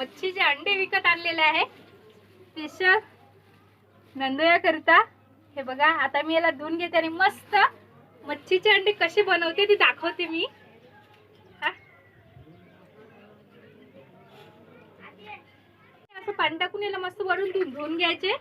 मच्छीचे अंडे विकत आणलेले आहे स्पेशल नंदोया करता हे बघा आता मी याला धुवून घेते आणि मस्त मच्छीचे अंडे कसे बनवते ती दाखवते मी हा. असं पाणी टाकून याला मस्त वरून धुवून घ्यायचे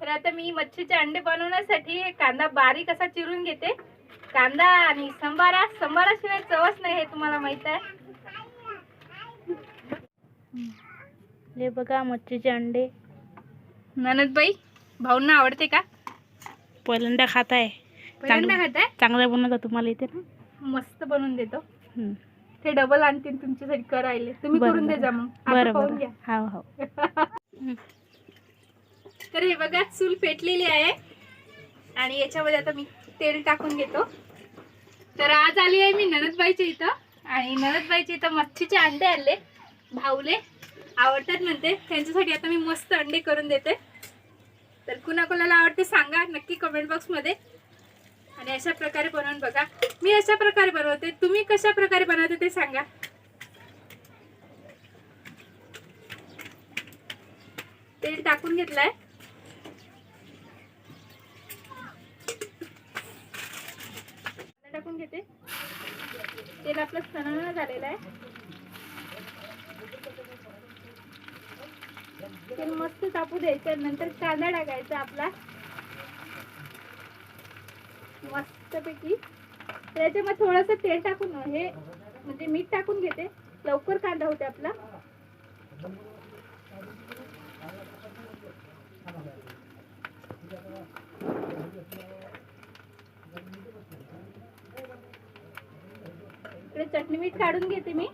तर आता मी मच्छीचे अंडे बनवण्यासाठी कांदा बारीक असा चिरून घेते. कांदा आणि संबारा संबाराशिवाय चवच नाही हे तुम्हाला माहीत आहे. हे बघा मच्छीचे अंडे. ननदबाई भाऊंना आवडते का? पहिल्यांदा खात आहे पहिल्यांदा खाताय? चांगलं बनवता तुम्हाला इथे ना? मस्त बनवून देतो. ते डबल आणतील तुमच्यासाठी करायले. तुम्ही बरं, करून दे बरं. जा मग. आता बरं पाहून बरं घ्या. हो हो. तर हे बघा चूल पेटलेली आहे. आणि याच्यामध्ये आता मी तेल टाकून घेतो. तर आज आली आहे मी ननदबाईच्या इथं. आणि ननदबाईच्या इथं मच्छीचे अंडे आणले. भाऊले आवडतात म्हणते. त्यांच्यासाठी आता मी मस्त अंडे करून देते. तर कुणा कोणाला आवडते सांगा नक्की कमेंट बॉक्समध्ये आणि अशा प्रकारे बनवून बघा. मी अशा प्रकारे बनवते. तुम्ही कशा प्रकारे बनवते ते सांगा. तेल टाकून घेतलंय. टाकून घेते. तेल आपलं सणानं झालेलं आहे. तेल मस्त तापू द्यायचं. नंतर कांदा टाकायचा आपला. मस्तपैकी त्याच्यामध्ये थोडंसं तेल टाकून हे म्हणजे मीठ टाकून घेते. लवकर कांदा होते आपला. इकडे चटणी मीठ काढून घेते मी.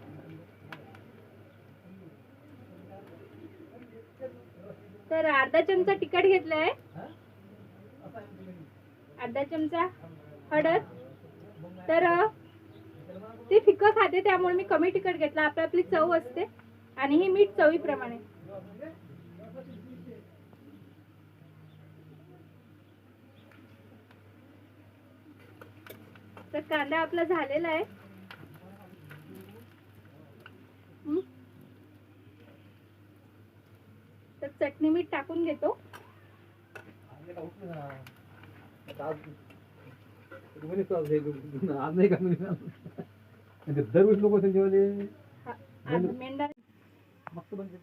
तर अर्धा चमचा तिखट घेतलाय. अर्धा चमचा हळद. तर ते फिकं खाते त्यामुळे मी कमी तिखट घेतला. आपली आपली चव असते आणि ही मीठ चवीप्रमाणे. तर कांदा आपला झालेला आहे. तर चटणी मीठ टाकून घेतो. आज नाही का दरवेळेस लोक हा, मेंढा मस्त बनते.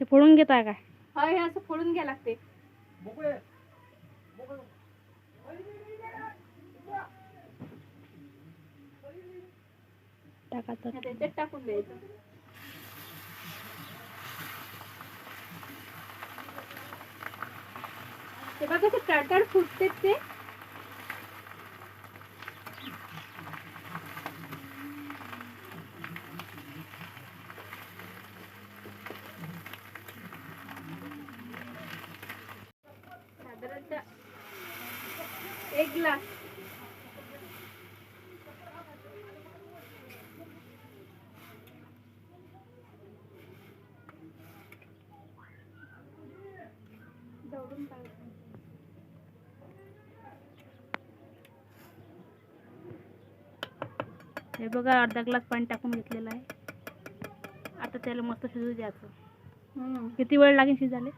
ते फोडून घेता काय हा हे असं फोडून घ्या लागते. मोकळे टाका तर त्याच्यात टाकून द्यायचं. ते बघा ते टाटार फुटते ते. एक ग्लास हे बघा अर्धा ग्लास पाणी टाकून घेतलेलं आहे. आता त्याला मस्त शिजू द्यायचं. किती वेळ लागेल शिजायला?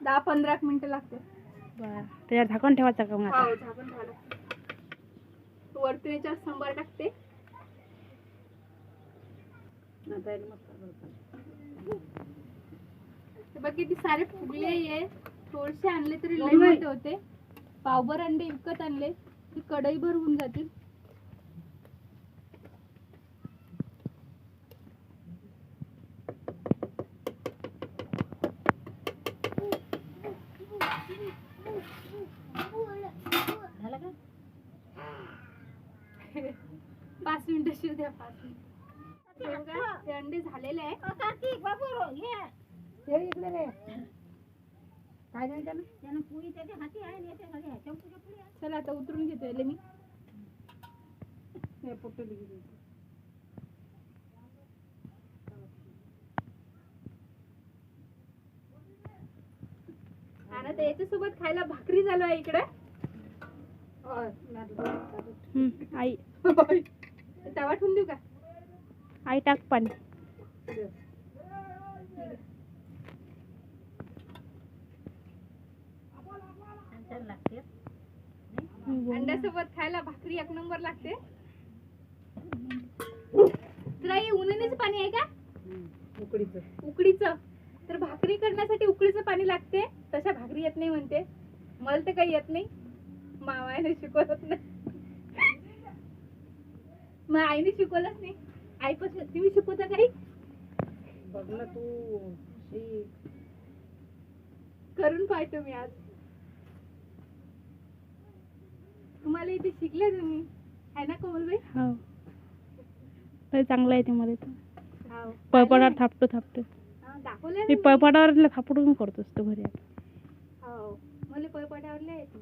दहा पंधरा मिनिटं लागते बरं. त्याच्यावर झाकण ठेवायचं का मग हो झाकण याच्यावर सांबार टाकते. बघ किती सारे फुगले आहे थोडेसे आणले तरी लई मोठे होते. पावभर अंडे विकत आणले ती कढई भर होऊन जातील पाच मिनिटं शिव द्या पाच मिनिट हे बघा, ते अंडे झालेले आहे ते इकडे रे. काय नाही त्यानं चला आता उतरून घेतो याले मी. हे आणि आता याच्यासोबत खायला भाकरी झालो आहे इकडे. आई. तवा ठेवून देऊ का? आई टाक पाणी. अंड्यासोबत खायला भाकरी एक नंबर लागते. तुला हे उन्हाळ्याचं पाणी आहे का? उकडीचं उकडीचं. तर भाकरी करण्यासाठी उकडीचं पाणी लागते. तशा भाकरी येत नाही म्हणते. मला तर काही येत नाही. मामाने शिकवत नाही. मग आईने शिकवलंच नाही. आईपासून तुम्ही शिकवता काही बघ ना तू शी. करून पाहतो मी आज. तुम्हाला इथे शिकले तुम्ही. आहे ना कोमलबाई? हो. लय चांगलं आहे ते मध्ये तर हो पळपटावर थापतो थापतो. हा, दाखवलं मी ना. मी. पळपटावर थापडून करतो असतो घरी आता. हो मला पळपटावरले येत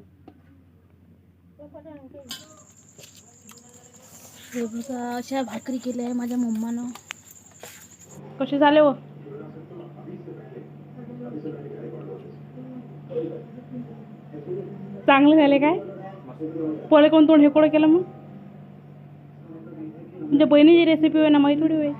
हे बघा अशा भाकरी केल्या आहे माझ्या मम्मानं. कसे झाले हो? चांगले झाले काय? पळे कोण तोंड हेकोडं केलं मग? म्हणजे बहिणीची रेसिपी होय ना माहिती थोडी होय